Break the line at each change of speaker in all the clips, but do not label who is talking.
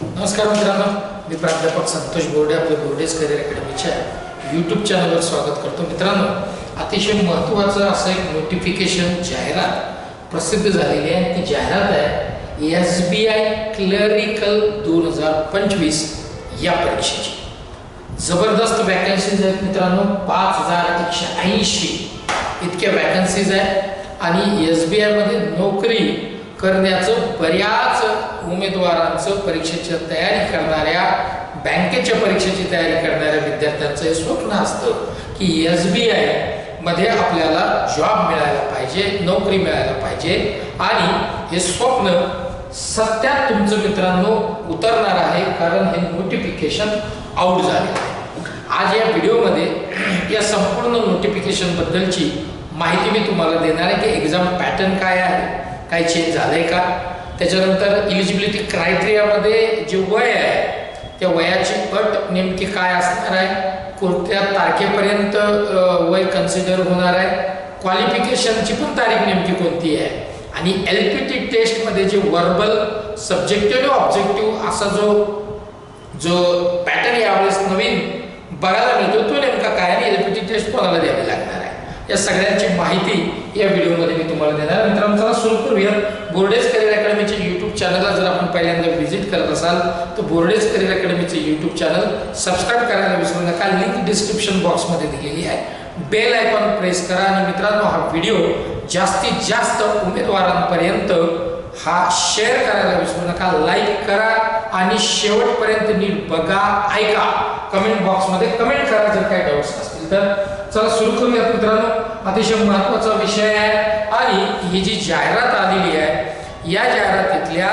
नमस्कार मित्रांनो मी प्राध्यापक संतोष बोर्डे आपल्या बोर्डेज करिअर अकॅडमीच्या यूट्यूब चॅनलवर स्वागत करतो. मित्रांनो अतिशय महत्त्वाचं असं एक नोटिफिकेशन जाहिरात प्रसिद्ध झालेली आहे. ती जाहिरात आहे एस बी आय क्लरिकल दोन हजार पंचवीस या परीक्षेची. जबरदस्त वॅकन्सीज आहेत मित्रांनो पाच हजार एकशे ऐंशी इतक्या वॅकन्सीज आहेत. आणि एस बी आयमध्ये नोकरी करण्याचं बऱ्याच उमेदवारांचं परीक्षेची तयारी करणाऱ्या बँकेच्या परीक्षेची तयारी करणाऱ्या विद्यार्थ्यांचं हे स्वप्न असतं की एस बी आयमध्ये आपल्याला जॉब मिळायला पाहिजे नोकरी मिळायला पाहिजे. आणि हे स्वप्न सत्यात तुमचं मित्रांनो उतरणार आहे कारण हे नोटिफिकेशन आउट झाले. आज या व्हिडिओमध्ये या संपूर्ण नोटिफिकेशन बद्दलची माहिती मी तुम्हाला देणार आहे की एक्झाम पॅटर्न काय आहे काय चेंज झालंय का? त्याच्यानंतर इलिजिबिलिटी क्रायटेरियामध्ये जे वय आहे त्या वयाची अट नेमकी काय असणार आहे? कोणत्या तारखेपर्यंत वय कन्सिडर होणार आहे? क्वालिफिकेशनची पण तारीख नेमकी कोणती आहे? आणि एल पी टी टेस्टमध्ये जे वर्बल सब्जेक्टिव्ह ऑब्जेक्टिव्ह असा जो जो पॅटर्न यावेळेस नवीन बघायला मिळतो तो नेमका काय? आणि एल पी टी टेस्ट कोणाला द्यावी लागणार? या सगळ्यांची माहिती या व्हिडिओमध्ये मी तुम्हाला देणार आहे. मित्रांनो चला सुरू करूया बोर्डेज करिअर अकॅडमीच्या यूट्यूब चॅनलला जर आपण पहिल्यांदा व्हिजिट करत असाल तर बोर्डेज करिअर अकॅडमीचे यूट्यूब चॅनल सबस्क्राईब करायला विसरू नका. लिंक डिस्क्रिप्शन बॉक्समध्ये दिलेली आहे. बेल आयकॉन प्रेस करा आणि मित्रांनो हा व्हिडिओ जास्तीत जास्त उमेदवारांपर्यंत हा शेअर करायला विसरू नका. लाईक करा आणि शेवटपर्यंत नीट बघा ऐका. कमेंट बॉक्समध्ये कमेंट करा जर काही डाऊट्स असतील तर. चला सुरू करूयात मित्रांनो. अतिशय महत्त्वाचा विषय आहे. आणि ही जी जाहिरात आलेली आहे या जाहिरातीतल्या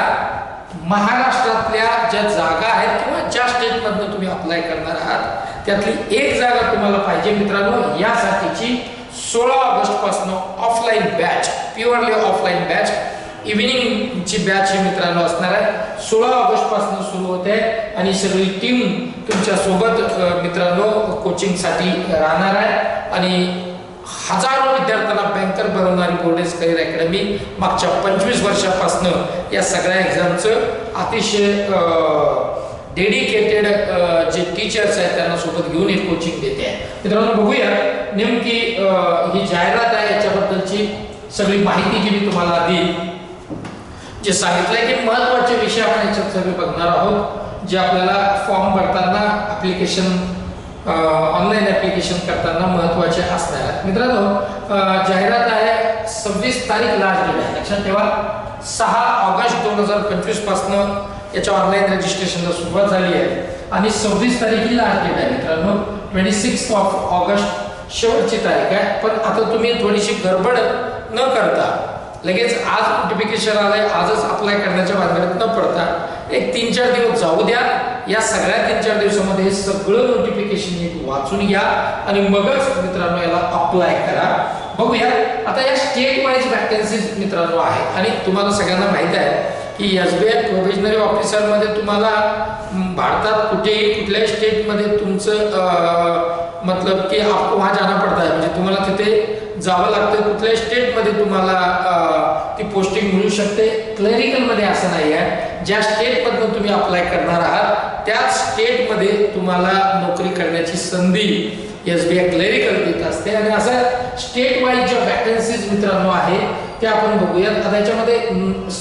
महाराष्ट्रातल्या ज्या जागा आहेत किंवा ज्या स्टेटमधनं तुम्ही अप्लाय करणार आहात त्यातली एक जागा तुम्हाला पाहिजे मित्रांनो यासाठीची सोळा ऑगस्टपासून offline batch purely offline batch इव्हिनिंगची batch ही मित्रांनो असणार आहे. सोळा ऑगस्टपासून सुरू होते आणि सगळी टीम तुमच्यासोबत मित्रांनो कोचिंगसाठी राहणार आहे. आणि हजारो विद्यार्थ्यांना बँकर बनवणारी बोर्डेज करिअर अकॅडमी मागच्या पंचवीस वर्षापासून या सगळ्या एक्झामचं अतिशय डेडिकेटेड जे टीचर्स आहेत त्यांना सोबत घेऊन एक कोचिंग देते आहे. मित्रांनो बघूया नेमकी ही जाहिरात आहे याच्याबद्दलची सगळी माहिती जी मी तुम्हाला आधी जे सांगितलंय की महत्त्वाचे विषय आपण याच्यात सगळे बघणार आहोत जे आपल्याला फॉर्म भरताना ॲप्लिकेशन ऑनलाईन ऍप्लिकेशन करताना महत्त्वाचे असणार आहेत मित्रांनो जाहिरात आहे सव्वीस तारीख लास्ट डेट आहे लक्षात ठेवा सहा ऑगस्ट दोन हजार पंचवीसपासनं याच्या ऑनलाईन रजिस्ट्रेशनला सुरुवात झाली आहे. आणि सव्वीस तारीख ही लास्ट डेट आहे मित्रांनो. ट्वेंटी सिक्स ऑफ ऑगस्ट शेवटची तारीख आहे. पण आता तुम्ही थोडीशी गडबड न करता लगेच आज नोटिफिकेशन आलंय आजच अप्लाय करण्याच्या भानगडीत न पडता एक तीन चार दिवस जाऊ द्या. या सगळ्या तीन चार दिवसामध्ये सगळं नोटिफिकेशन वाचून घ्या आणि मगच मित्रांनो याला अप्लाय करा. बघूया. आता या स्टेट वाईज वॅकन्सीज मित्रांनो आहे आणि तुम्हाला सगळ्यांना माहीत आहे की एस बी आय प्रोव्हिजनरी ऑफिसरमध्ये तुम्हाला भारतात कुठेही कुठल्याही स्टेटमध्ये तुमचं मतलब की आपको वहाँ जाना पडता है म्हणजे तुम्हाला तिथे जावं लागतं कुठल्याही स्टेटमध्ये तुम्हाला ती पोस्टिंग मिळू शकते. क्लरिकलमध्ये असं नाही आहे ज्या स्टेटमधनं तुम्ही अप्लाय करणार आहात मध्ये तुम्हाला नोकरी करण्याची संधी एस बी आय क्लेरिकल देत असते. आणि असं स्टेट वाईज ज्या वॅकन्सीज मित्रांनो आहे त्या आपण बघूयात. आता याच्यामध्ये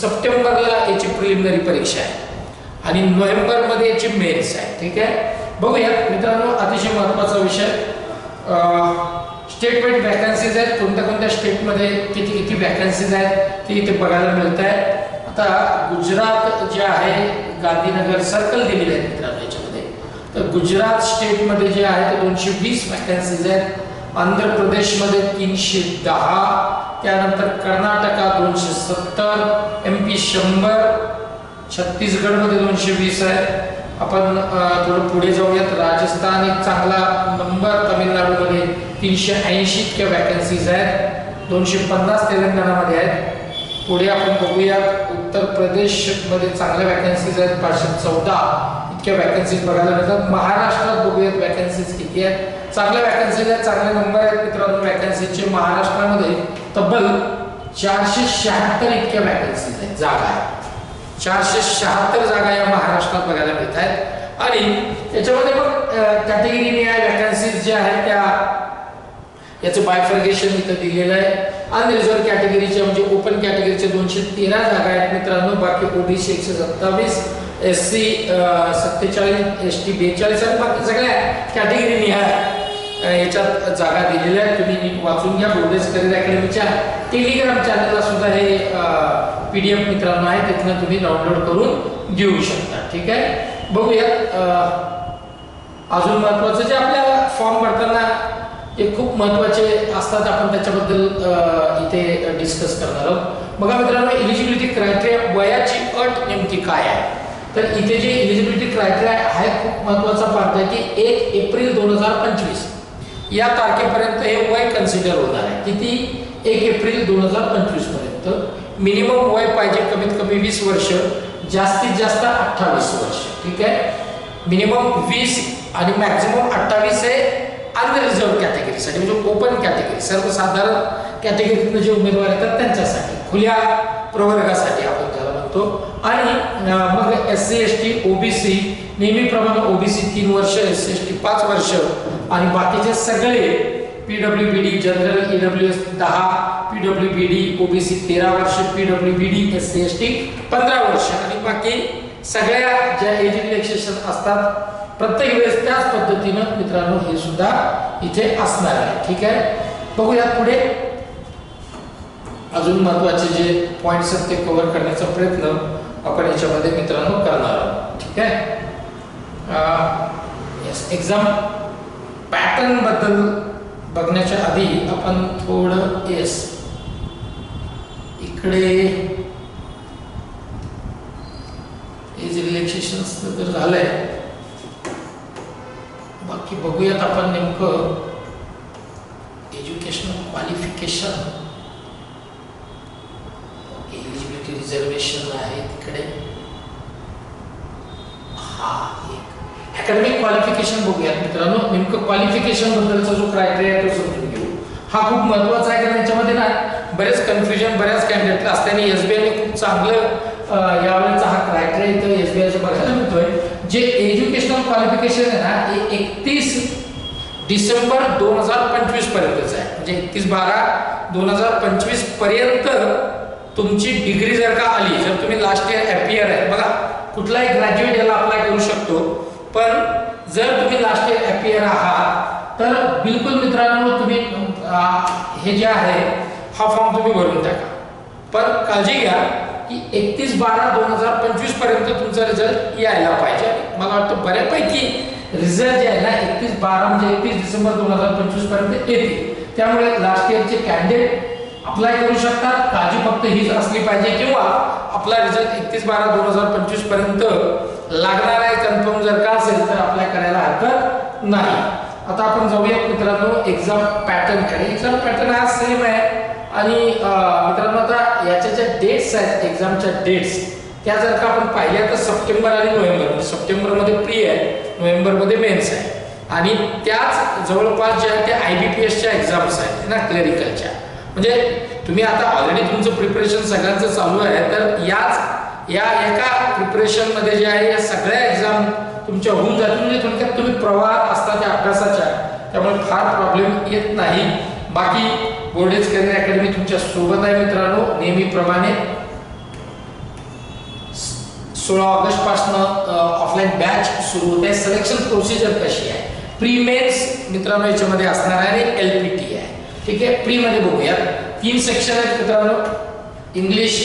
सप्टेंबरला याची प्रिलिमिनरी परीक्षा आहे. आणि नोव्हेंबरमध्ये याची मेन्स आहे. ठीक आहे? बघूयात. मित्रांनो अतिशय महत्त्वाचा विषय. स्टेट वाईड वॅकन्सीज आहेत. कोणत्या कोणत्या स्टेटमध्ये किती किती वॅकन्सीज आहेत ते इथे बघायला मिळत आहे आता गुजरात जे आहे गांधीनगर सर्कल दिलेले आहेत मित्रांनो. तर गुजरात स्टेटमध्ये जे आहे ते दोनशे वीस वॅकन्सीज आहेत. आंध्र प्रदेशमध्ये तीनशे दहा. त्यानंतर कर्नाटका दोनशे सत्तर. एम पी शंभर. छत्तीसगडमध्ये दोनशे वीस आहे. आपण थोडं पुढे जाऊयात. राजस्थान एक चांगला नंबर तामिळनाडूमध्ये तीनशे ऐंशी इतक्या वॅकन्सीज आहेत. दोनशे पन्नास तेलंगणामध्ये आहेत. पुढे आपण बघूयात. उत्तर प्रदेशमध्ये चांगल्या वॅकन्सीज आहेत. पाचशे चौदा. इतक्या वॅकन्सीज बघायला मिळतात. महाराष्ट्रात बघूयात वॅकन्सीज किती आहेत. चांगल्या वॅकन्सीज आहेत चांगले नंबर आहेत मित्रांनो. वॅकन्सीजचे महाराष्ट्रामध्ये तब्बल चारशे शहात्तर इतक्या वॅकन्सीज आहेत. जागा आहेत. चारशे शहात्तर जागा या महाराष्ट्रात बघायला मिळत आहेत. आणि याच्यामध्ये मग कॅटेगरी निहाय वॅकन्सीज ज्या आहेत त्या याचं बायफर्गेशन इथं दिलेलं आहे. अनरिझर्व कॅटेगरीच्या म्हणजे ओपन कॅटेगरीच्या दोनशे तेरा जागा आहेत मित्रांनो. बाकी ओबीसी एकशे सत्तावीस एस सी सत्तेचाळीस एस टी बेचाळीस आणि बाकी सगळ्या कॅटेगरी निहाय याच्यात जागा दिलेल्या आहेत. तुम्ही नीट वाचून घ्या. बोर्डेस करिअर अकॅडमीच्या टेलिग्राम चॅनलला सुद्धा हे पी डी एफ मित्रांनो आहे तिथनं तुम्ही डाउनलोड करून घेऊ शकता. ठीक आहे? बघूयात अजून महत्वाचं जे आपल्या फॉर्म भरताना हे खूप महत्त्वाचे असतात. आपण त्याच्याबद्दल इथे डिस्कस करणार आहोत. बघा मित्रांनो एलिजिबिलिटी क्रायटेरिया वयाची अट नेमकी काय आहे? तर इथे जे एलिजिबिलिटी क्रायटेरिया आहे खूप महत्त्वाचा पार्ट आहे की एक एप्रिल दोन हजार पंचवीस. या तारखेपर्यंत हे वय कन्सिडर होणार आहे. किती? एक एप्रिल दोन हजार पंचवीसपर्यंत मिनिमम वय पाहिजे कमीत कमी वीस वर्ष जास्तीत जास्त अठ्ठावीस वर्ष. ठीक आहे? मिनिमम वीस आणि मॅक्झिमम अठ्ठावीस हे अनरिझर्व कॅटेगरीसाठी म्हणजे ओपन कॅटेगरी सर्वसाधारण कॅटेगरीतनं जे उमेदवार येतात त्यांच्यासाठी. खुल्या प्रवर्गासाठी आपण त्याला आणि मग S C S T OBC नेहमीप्रमाणे ओबीसी तीन वर्ष एस सी एस टी पाच वर्ष आणि बाकीचे सगळे P W B D general E W S दहा P W B D OBC तेरा वर्ष P W B D S C S T पंधरा वर्ष. आणि बाकी सगळ्या ज्या एज रिलॅक्सेशन असतात प्रत्येक वेळेस त्याच पद्धतीनं मित्रांनो हे सुद्धा इथे असणार आहे. ठीक आहे? बघूयात पुढे. अजून महत्त्वाचे जे पॉईंट्स आहेत ते कव्हर करण्याचा प्रयत्न आपण याच्यामध्ये मित्रांनो करणार आहोत. ठीक आहे? येस एक्झाम पॅटर्नबद्दल बघण्याच्या आधी आपण थोडं येस इकडे एज रिलॅक्सेशन जर झालंय. बाकी बघूयात आपण नेमकं एज्युकेशनल क्वालिफिकेशन एलिजिबिलिटी रिझर्वेशन आहे तिकडे? हा एक. अकॅडमिक क्वालिफिकेशन बघूयात मित्रांनो. नेमकं क्वालिफिकेशन बद्दलचा जो क्रायटेरिया आहे तो समजून घेऊ. हा खूप महत्त्वाचा आहे कारण याच्यामध्ये ना बरेच कन्फ्युजन बऱ्याच कॅन्डिडेटला असते. आणि एस बी आयने खूप चांगलं यावेळेचा हा क्रायटेरिया इथं एस बी आयचं बघायला मिळतोय. जे एज्युकेशनल क्वालिफिकेशन आहे ना ते एकतीस डिसेंबर दोन हजार पंचवीस पर्यंतच आहे. म्हणजे एकतीस बारा दोन हजार पंचवीसपर्यंत तुमची डिग्री जर का आली जर तुम्ही लास्ट इयर ॲपियर आहे बघा कुठलाही ग्रॅज्युएट याला अप्लाय करू शकतो पण जर तुम्ही लास्ट इयर ॲपियर आहात तर बिलकुल मित्रांनो तुम्ही हे जे आहे हा फॉर्म तुम्ही भरून टाका. पण काळजी घ्या की एकतीस बारा दोन हजार पंचवीसपर्यंत तुमचा रिझल्ट यायला पाहिजे. मला वाटतं बऱ्यापैकी रिझल्ट जे आहे ना एकतीस बारा म्हणजे एकतीस डिसेंबर दोन हजार पंचवीसपर्यंत येते त्यामुळे लास्ट इयरचे कॅन्डिडेट अप्लाय करू शकतात. काळजी फक्त हीच असली पाहिजे किंवा आपला रिझल्ट एकतीस बारा दोन हजार पंचवीसपर्यंत लागणार आहे कन्फर्म जर का असेल तर अप्लाय करायला हरकत नाही. आता आपण जाऊया मित्रांनो एक्झाम पॅटर्नकडे. एक्झाम पॅटर्न हा सेम आहे. आणि मित्रांनो आता याच्या ज्या डेट्स आहेत एक्झामच्या डेट्स त्या जर का आपण पाहिल्या तर सप्टेंबर आणि नोव्हेंबर म्हणजे सप्टेंबरमध्ये प्री आहे नोव्हेंबरमध्ये मेन्स आहे. आणि त्याच जवळपास ज्या आहेत त्या आय बी पी एसच्या एक्झाम्स आहेत ना क्लेरिकलच्या म्हणजे तुम्ही आता ऑलरेडी तुमचं प्रिपरेशन सगळ्यांचं चालू आहे तर याच या एका प्रिपरेशनमध्ये जे आहे या सगळ्या एक्झाम तुमच्या होऊन जातील म्हणजे थोडक्यात तुम्ही प्रवाहात असता त्या अभ्यासाच्या. त्यामुळे फार प्रॉब्लेम येत नाही. बाकी बोर्डेज करिअर अकॅडमी तुमच्यासोबत आहे मित्रांनो नेहमीप्रमाणे. सोळा ऑगस्टपासून ऑफलाईन बॅच सुरू होते सिलेक्शन प्रोसिजर कशी आहे? प्री मेन्स मित्रांनो याच्यामध्ये असणार आहे आणि एल पी टी आहे. ठीक आहे? प्री मध्ये बघूया. तीन सेक्शन आहेत मित्रांनो. इंग्लिश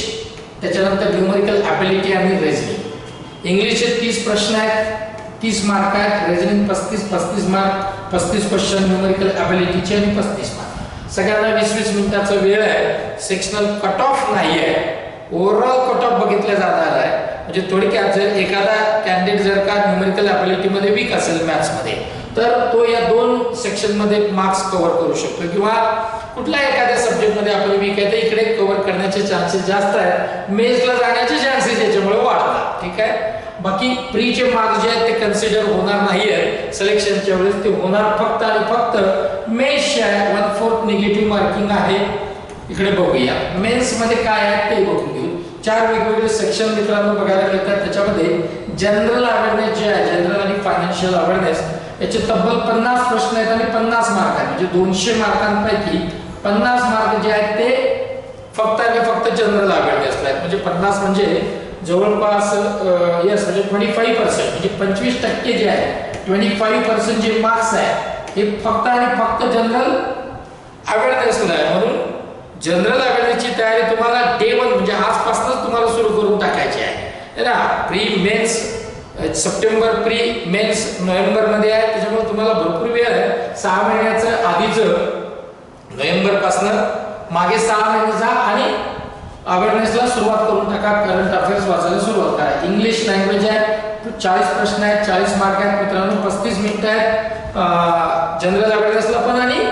त्याच्यानंतर न्युमरिकल ॲबिलिटी आणि रेझनिंग इंग्लिशचे तीस प्रश्न आहेत. तीस मार्क आहेत. रेझनिंग पस्तीस पस्तीस मार्क पस्तीस क्वेश्चन न्यूमरिकल ॲबिलिटीचे आणि पस्तीस मार्क सगळ्यांना वीस वीस मिनिटाचा वेळ आहे. सेक्शनल कट ऑफ नाही आहे. ओव्हरऑल कट ऑफ बघितलं जाणार आहे. म्हणजे थोडक्यात जर एखादा कॅन्डिडेट जर का न्युमरिकल ॲबिलिटीमध्ये वीक असेल मॅथ्समध्ये तर तो या दोन सेक्शनमध्ये मार्क्स कव्हर करू शकतो. किंवा कुठल्या एखाद्या सब्जेक्टमध्ये आपण वीक आहे तर इकडे कव्हर करण्याचे चान्सेस जास्त आहेत. मेजला जाण्याचे चान्सेस याच्यामुळे वाढतात. ठीक आहे? बाकी प्रीचे मार्क्स जे आहेत ते कन्सिडर होणार नाही आहेत सिलेक्शनच्या वेळेस ते होणार फक्त आणि फक्त मेन्सचे आहे वन फोर्थ निगेटिव्ह मार्किंग आहे. इकडे बघूया. मेन्समध्ये काय आहे ते बघून घेऊ. चार वेगवेगळे सेक्शन मित्रांनो बघायला मिळतात. त्याच्यामध्ये जनरल अवेअरनेस जे आहे जनरल आणि फायनान्शियल अवेअरनेस याचे तब्बल पन्नास प्रश्न आहेत आणि पन्नास मार्क आहेत. म्हणजे दोनशे मार्कांपैकी पन्नास मार्क जे आहेत ते फक्त आणि फक्त जनरल अवेअरनेसला आहेत म्हणजे पन्नास म्हणजे जवळपास यस म्हणजे ट्वेंटी फाईव्ह पर्सेंट म्हणजे पंचवीस टक्के जे आहे ट्वेंटी फाईव्ह पर्सेंट जे मार्क्स आहे हे फक्त आणि फक्त जनरल अवेअरनेसला आहे म्हणून जनरल अवेअरनेसची तयारी तुम्हाला डे वन म्हणजे आजपासूनच तुम्हाला सुरू करून टाकायची आहे. ना pre mains September pre mains नोव्हेंबरमध्ये आहे. त्याच्यामुळे तुम्हाला भरपूर वेळ आहे. सहा महिन्याचं आधीचं नोव्हेंबरपासनं मागे सहा महिने जा आणि अवेअरनेसला सुरुवात करून टाका. करंट अफेअर्स वाचायला सुरुवात करा. इंग्लिश लँग्वेज आहे. चाळीस प्रश्न आहेत. चाळीस मार्क आहेत. मित्रांनो पस्तीस मिनिटं आहेत. जनरल अवेअरनेसला पण आणि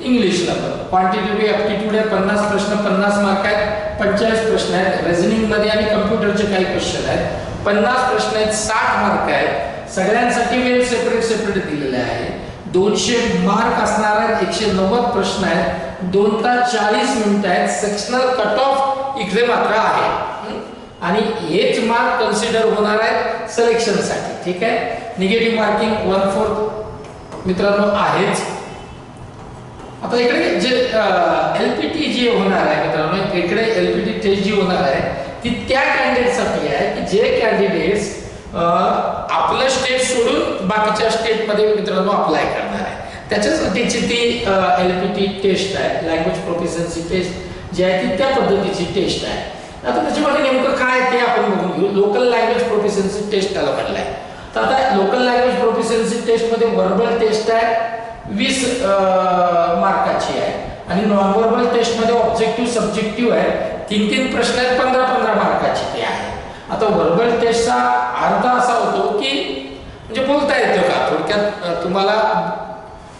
इंग्लिशला. पण क्वांटिटेटिव्ह ॲप्टिट्यूड आहे पन्नास प्रश्न पन्नास मार्क आहेत पंचेचाळीस प्रश्न आहेत रेझनिंगमध्ये आणि कम्प्युटरचे काही क्वेश्चन आहेत. पन्नास प्रश्न आहेत साठ मार्क आहेत. सगळ्यांसाठी वेळ सेपरेट सेपरेट दिलेले आहे. दोनशे मार्क असणार आहेत एकशे नव्वद प्रश्न आहेत. दोन तास चाळीस मिनिटं आहेत. सेक्शनल कट ऑफ इकडे मात्र आहे. आणि हेच मार्क कन्सिडर होणार आहेत सिलेक्शनसाठी ठीक आहे? निगेटिव्ह मार्किंग वन फोर्थ मित्रांनो आहेच. आता इकडे J L P T G होणार आहे मित्रांनो इकडे एल पी टी टेस्ट जी होणार आहे ती त्या कॅन्डिडेटसाठी आहे की जे कॅन्डिडेट्स आपलं स्टेट सोडून बाकीच्या स्टेटमध्ये मित्रांनो अप्लाय करणार आहे. त्याच्यासाठीची ती एल पी टी टेस्ट आहे लँग्वेज प्रोफिशन्सी टेस्ट जी आहे ती त्या पद्धतीची टेस्ट आहे. आता त्याच्यामध्ये नेमकं काय ते आपण बघून घेऊ. लोकल लँग्वेज प्रोफिशन्सी टेस्ट त्याला म्हटलं आहे तर आता लोकल लँग्वेज प्रोफिशन्सी टेस्टमध्ये वर्बल टेस्ट आहे वीस मार्काची आहे. आणि नॉन वर्बल टेस्टमध्ये ऑब्जेक्टिव्ह सब्जेक्टिव्ह आहे. तीन तीन प्रश्न आहेत पंधरा पंधरा मार्काची ते आहे. आता वर्बल टेस्टचा अर्थ असा होतो की म्हणजे बोलता येतं का? थोडक्यात तुम्हाला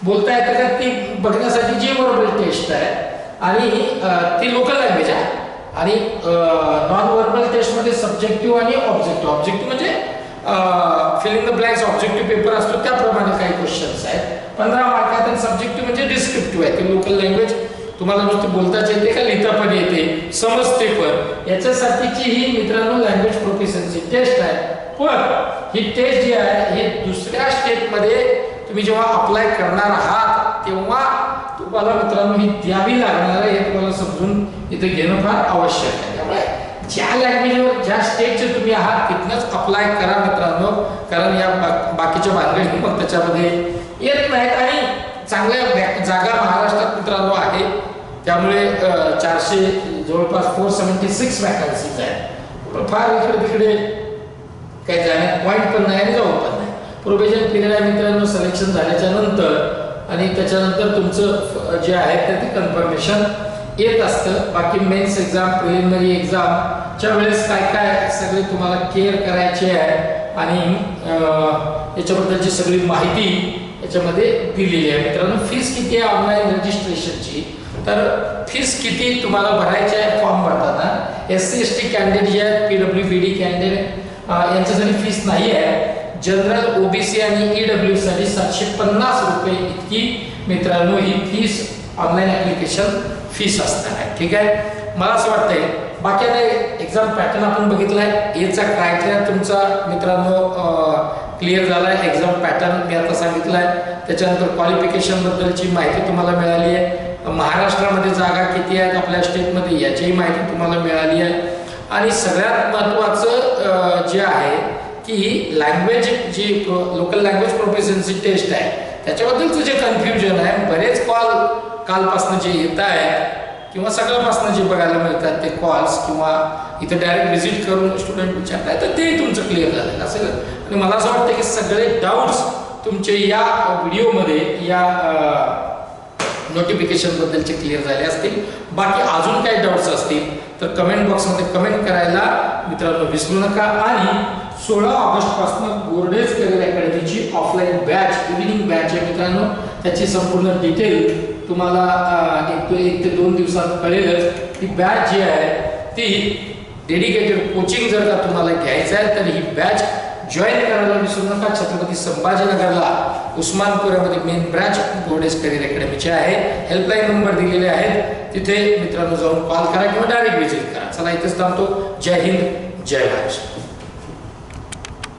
बोलता येतं का? ती बघण्यासाठी जी वर्बल टेस्ट आहे आणि ती लोकल लँग्वेज आहे. आणि नॉन वर्बल टेस्टमध्ये सब्जेक्टिव्ह आणि ऑब्जेक्टिव्ह ऑब्जेक्टिव्ह म्हणजे filling the blanks objective paper असतो त्याप्रमाणे काही क्वेश्चन्स आहेत. पंधरा मार्कात आणि सब्जेक्टिव्ह म्हणजे डिस्क्रिप्टिव्ह आहे. ते लोकल लँग्वेज तुम्हाला नुसते बोलताच येते का लिहिता पण येते. समजते पण याच्यासाठीची ही मित्रांनो लँग्वेज प्रोफेशनची टेस्ट आहे. पण ही टेस्ट जी आहे हे दुसऱ्या स्टेटमध्ये तुम्ही जेव्हा अप्लाय करणार आहात तेव्हा तुम्हाला मित्रांनो ही द्यावी लागणार आहे हे तुम्हाला समजून इथे घेणं फार आवश्यक आहे. त्यामुळे ज्या लँग्वेजवर ज्या स्टेटचे तुम्ही आहात तिथनंच अप्लाय करा मित्रांनो. कारण या बा- बाकीच्या भानगडी मग त्याच्यामध्ये येत नाहीत आणि चांगल्या जागा महाराष्ट्रात मित्रांनो आहे. त्यामुळे चारशे जवळपास फोर सेवन्टी सिक्स वॅकन्सीज आहेत फार इकडे तिकडे काही जाण्यात पॉईंट पण नाही आणि जाऊ पण नाही. प्रोबेशन पिरियड आहे मित्रांनो सिलेक्शन झाल्याच्यानंतर आणि त्याच्यानंतर तुमचं जे आहे ते ते कन्फर्मेशन येत असतं. बाकी मेन्स एक्झाम प्रिलिमिनरी एक्झामच्या वेळेस काय काय सगळे तुम्हाला केअर करायचे आहे आणि याच्याबद्दलची सगळी माहिती याच्यामध्ये दिलेली आहे. मित्रांनो फीस किती आहे ऑनलाईन रजिस्ट्रेशनची तर फीस किती तुम्हाला भरायची आहे फॉर्म भरताना? S C S T candidate जे आहेत P W B D candidate यांच्यासाठी फीस नाही आहे. जनरल ओबीसी आणि ई साठी सातशे पन्नास रुपये इतकी मित्रांनो ही फीस ऑनलाईन ॲप्लिकेशन फीस असणार आहे. ठीक आहे? मला असं वाटतंय बाकी आता एक्झाम पॅटर्न आपण बघितलाय याचा क्रायटेरिया तुमचा मित्रांनो क्लिअर झालाय. एक्झाम पॅटर्न मी आता सांगितलाय. त्याच्यानंतर क्वालिफिकेशन बद्दलची माहिती तुम्हाला मिळाली आहे. महाराष्ट्रामध्ये जागा किती आहेत आपल्या स्टेटमध्ये याचीही माहिती तुम्हाला मिळाली आहे. आणि सगळ्यात महत्त्वाचं जे आहे की लँग्वेज जी लोकल लँग्वेज प्रोफेशनची टेस्ट आहे त्याच्याबद्दलचं जे कन्फ्युजन आहे. बरेच कॉल कालपासून जे येत आहेत किंवा सकाळपासून जे बघायला मिळतात ते कॉल्स किंवा इथं डायरेक्ट व्हिजिट करून स्टुडंट विचारताय तर ते तुमचं क्लिअर झालेलं असेल आणि मला असं वाटतं की सगळे डाऊट्स तुमचे या व्हिडिओमध्ये या नोटिफिकेशनबद्दलचे क्लिअर झाले असतील. बाकी अजून काही डाऊट्स असतील तर कमेंट बॉक्समध्ये कमेंट करायला मित्रांनो विसरू नका. आणि सोळा ऑगस्टपासून गोर्डेज करिअर अकॅडमीची ऑफलाईन बॅच इव्हिनिंग बॅच आहे मित्रांनो. त्याची संपूर्ण डिटेल तुम्हाला एक ते एक ते दोन दिवसात कळेलच. ती बॅच जी आहे ती डेडिकेटेड कोचिंग जर का तुम्हाला घ्यायचं आहे तर ही बॅच जॉईन करायला विसरू नका. छत्रपती संभाजीनगरला उस्मानपुरामध्ये मेन ब्रँच गोडेज करिअर अकॅडमीचे आहे. हेल्पलाईन नंबर दिलेले आहेत. तिथे मित्रांनो जाऊन कॉल करा किंवा डायरेक्ट व्हिजिट करा. चला इथेच थांबतो. जय हिंद जय महाराष्ट्र.